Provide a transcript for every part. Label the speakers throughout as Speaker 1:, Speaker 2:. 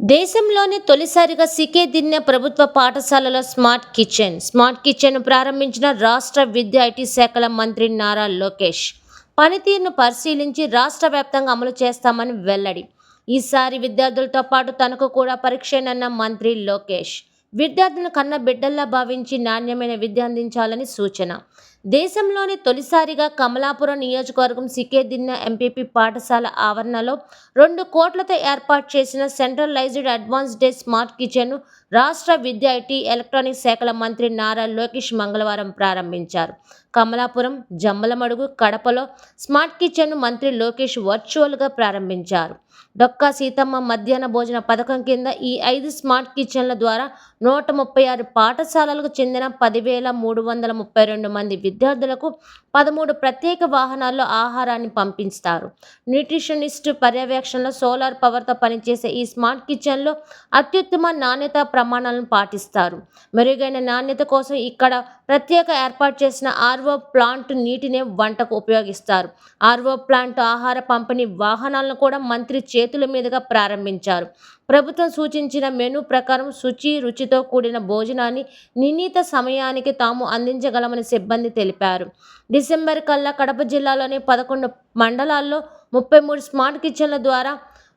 Speaker 1: దేశంలోనే తొలిసారిగా సికే దిన్న ప్రభుత్వ పాఠశాలలో స్మార్ట్ కిచెన్. స్మార్ట్ కిచెన్ ప్రారంభించిన రాష్ట్ర విద్య ఐటీ శాఖల మంత్రి నారా లోకేష్. పనితీరును పరిశీలించి రాష్ట్ర వ్యాప్తంగా అమలు చేస్తామని వెల్లడి. ఈసారి విద్యార్థులతో పాటు తనకు కూడా పరీక్షనన్న మంత్రి లోకేష్. విద్యార్థులను కన్న బిడ్డల్లా భావించి నాణ్యమైన విద్య అందించాలని సూచన. దేశంలోని తొలిసారిగా కమలాపురం నియోజకవర్గం సికేదిన్న ఎంపీపీ పాఠశాల ఆవరణలో రెండు కోట్లతో ఏర్పాటు చేసిన సెంట్రలైజ్డ్ అడ్వాన్స్ డే స్మార్ట్ కిచెన్ను రాష్ట్ర విద్యా ఐటీ ఎలక్ట్రానిక్ శాఖల మంత్రి నారా లోకేష్ మంగళవారం ప్రారంభించారు. కమలాపురం జమ్మలమడుగు కడపలో స్మార్ట్ కిచెన్ను మంత్రి లోకేష్ వర్చువల్గా ప్రారంభించారు. డొక్కా సీతమ్మ మధ్యాహ్న భోజన పథకం కింద ఈ ఐదు స్మార్ట్ కిచెన్ల ద్వారా నూట ముప్పై ఆరు పాఠశాలలకు చెందిన పదివేల మూడు వందల ముప్పై రెండు మంది విద్యార్థులకు పదమూడు ప్రత్యేక వాహనాల్లో ఆహారాన్ని పంపిస్తారు. న్యూట్రిషనిస్ట్ పర్యవేక్షణలో సోలార్ పవర్తో పనిచేసే ఈ స్మార్ట్ కిచెన్లో అత్యుత్తమ నాణ్యత ప్రమాణాలను పాటిస్తారు. మెరుగైన నాణ్యత కోసం ఇక్కడ ప్రత్యేక ఏర్పాటు చేసిన ఆర్వో ప్లాంట్ నీటిని వంటకు ఉపయోగిస్తారు. ఆర్వో ప్లాంట్ ఆహార పంపిణీ వాహనాలను కూడా మంత్రి చేతుల మీదుగా ప్రారంభించారు. ప్రభుత్వం సూచించిన మెనూ ప్రకారం శుచి రుచితో కూడిన భోజనాన్ని నిర్ణీత సమయానికి తాము అందించగలమని సిబ్బంది తెలిపారు. డిసెంబర్ కల్లా కడప జిల్లాలోని పదకొండు మండలాల్లో ముప్పై మూడు స్మార్ట్ కిచెన్ల ద్వారా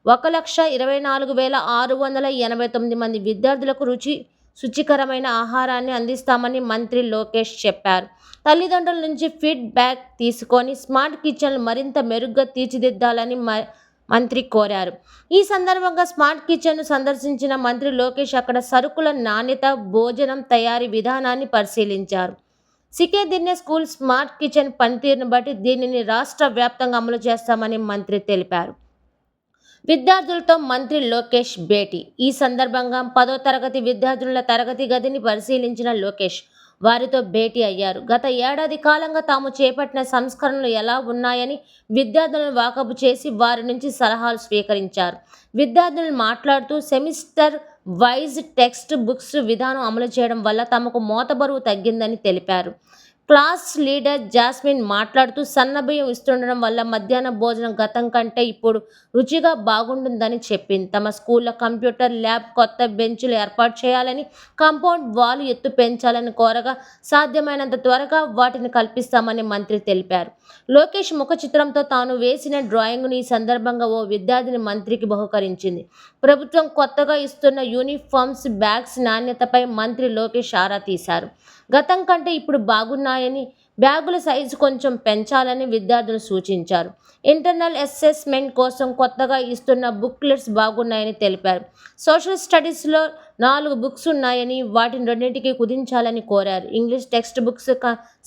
Speaker 1: ఒక లక్ష ఇరవై నాలుగు వేల ఆరు వందల ఎనభై తొమ్మిది మంది విద్యార్థులకు రుచి శుచికరమైన ఆహారాన్ని అందిస్తామని మంత్రి లోకేష్ చెప్పారు. తల్లిదండ్రుల నుంచి ఫీడ్బ్యాక్ తీసుకొని స్మార్ట్ కిచెన్లు మరింత మెరుగ్గా తీర్చిదిద్దాలని మ మంత్రి కోరారు. ఈ సందర్భంగా స్మార్ట్ కిచెన్ను సందర్శించిన మంత్రి లోకేష్ అక్కడ సరుకుల నాణ్యత భోజనం తయారీ విధానాన్ని పరిశీలించారు. CK Dinne school smart kitchen పనితీరును బట్టి దీనిని రాష్ట్ర వ్యాప్తంగా అమలు చేస్తామని మంత్రి తెలిపారు. విద్యార్థులతో మంత్రి లోకేష్ భేటీ. ఈ సందర్భంగా పదో తరగతి విద్యార్థుల తరగతి గదిని పరిశీలించిన లోకేష్ వారితో భేటీ అయ్యారు. గత ఏడాది కాలంగా తాము చేపట్టిన సంస్కరణలు ఎలా ఉన్నాయని విద్యార్థులను వాకపు చేసి వారి నుంచి సలహాలు స్వీకరించారు. విద్యార్థులను మాట్లాడుతూ సెమిస్టర్ వైజ్ టెక్స్ట్ బుక్స్ విధానం అమలు చేయడం వల్ల తమకు మోత బరువు తగ్గిందని తెలిపారు. క్లాస్ లీడర్ జాస్మిన్ మాట్లాడుతూ సన్నబియ్యం ఇస్తుండడం వల్ల మధ్యాహ్న భోజనం గతం కంటే ఇప్పుడు రుచిగా బాగుంటుందని చెప్పింది. తమ స్కూల్లో కంప్యూటర్ ల్యాబ్ కొత్త బెంచులు ఏర్పాటు చేయాలని కాంపౌండ్ వాల్ ఎత్తు పెంచాలని కోరగా సాధ్యమైనంత త్వరగా వాటిని కల్పిస్తామని మంత్రి తెలిపారు. లోకేష్ ముఖ చిత్రంతో తాను వేసిన డ్రాయింగ్ను ఈ సందర్భంగా ఓ విద్యార్థిని మంత్రికి బహుకరించింది. ప్రభుత్వం కొత్తగా ఇస్తున్న యూనిఫామ్స్ బ్యాగ్స్ నాణ్యతపై మంత్రి లోకేష్ ఆరా తీశారు. గతం కంటే ఇప్పుడు బాగున్నాయని బ్యాగుల సైజు కొంచెం పెంచాలని విద్యార్థులు సూచించారు. ఇంటర్నల్ అసెస్మెంట్ కోసం కొత్తగా ఇస్తున్న బుక్లెట్స్ బాగున్నాయని తెలిపారు. సోషల్ స్టడీస్లో నాలుగు బుక్స్ ఉన్నాయని వాటిని రెండింటికి కుదించాలని కోరారు. ఇంగ్లీష్ టెక్స్ట్ బుక్స్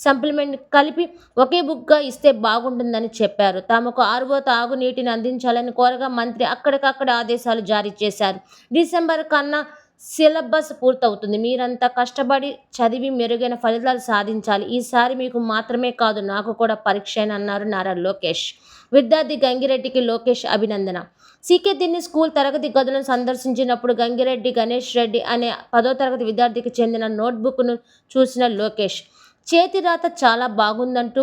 Speaker 1: సప్లిమెంట్ కలిపి ఒకే బుక్గా ఇస్తే బాగుంటుందని చెప్పారు. తమకు ఆరువో తాగునీటిని అందించాలని కోరగా మంత్రి అక్కడికక్కడ ఆదేశాలు జారీ చేశారు. డిసెంబర్ కన్నా సిలబస్ పూర్తవుతుంది. మీరంతా కష్టపడి చదివి మెరుగైన ఫలితాలు సాధించాలి. ఈసారి మీకు మాత్రమే కాదు నాకు కూడా పరీక్ష అని అన్నారు నారా లోకేష్. విద్యార్థి గంగిరెడ్డికి లోకేష్ అభినందన. సీకే దిన్ని స్కూల్ తరగతి గదులను సందర్శించినప్పుడు గంగిరెడ్డి గణేష్ రెడ్డి అనే పదో తరగతి విద్యార్థికి చెందిన నోట్బుక్ను చూసిన లోకేష్ చేతి రాత చాలా బాగుందంటూ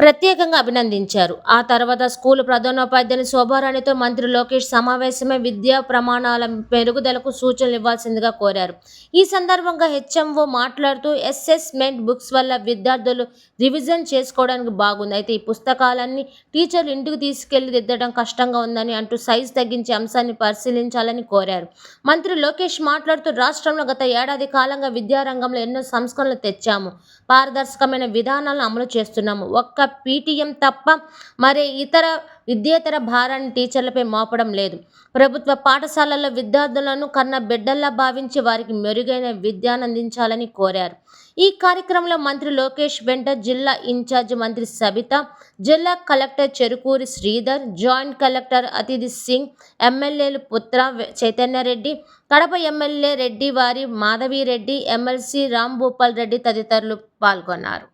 Speaker 1: ప్రత్యేకంగా అభినందించారు. ఆ తర్వాత స్కూల్ ప్రధానోపాధ్యాయుని శోభారాణితో మంత్రి లోకేష్ సమావేశమే విద్యా ప్రమాణాల మెరుగుదలకు సూచనలు ఇవ్వాల్సిందిగా కోరారు. ఈ సందర్భంగా హెచ్ఎంఓ మాట్లాడుతూ అసెస్మెంట్ బుక్స్ వల్ల విద్యార్థులు రివిజన్ చేసుకోవడానికి బాగుంది. అయితే ఈ పుస్తకాలన్నీ టీచర్లు ఇంటికి తీసుకెళ్ళి దిద్దడం కష్టంగా ఉందని అంటూ సైజ్ తగ్గించే అంశాన్ని పరిశీలించాలని కోరారు. మంత్రి లోకేష్ మాట్లాడుతూ రాష్ట్రంలో గత ఏడాది కాలంగా విద్యారంగంలో ఎన్నో సంస్కరణలు తెచ్చాము. పారదర్శకమైన విధానాలను అమలు చేస్తున్నాము. ఒక్క పీటీఎం తప్ప మరే ఇతర విద్యేతర భారాన్ని టీచర్లపై మోపడం లేదు. ప్రభుత్వ పాఠశాలల్లో విద్యార్థులను కన్న బిడ్డల్లా భావించి వారికి మెరుగైన విద్యానందించాలని కోరారు. ఈ కార్యక్రమంలో మంత్రి లోకేష్ వెంట జిల్లా ఇన్ఛార్జ్ మంత్రి సబిత జిల్లా collector Cherukuri Sridhar joint collector Athithi Singh ఎమ్మెల్యేలు పుత్ర చైతన్యారెడ్డి కడప ఎమ్మెల్యే రెడ్డి వారి మాధవిరెడ్డి ఎమ్మెల్సీ రామ్ భూపాల్ రెడ్డి తదితరులు పాల్గొన్నారు.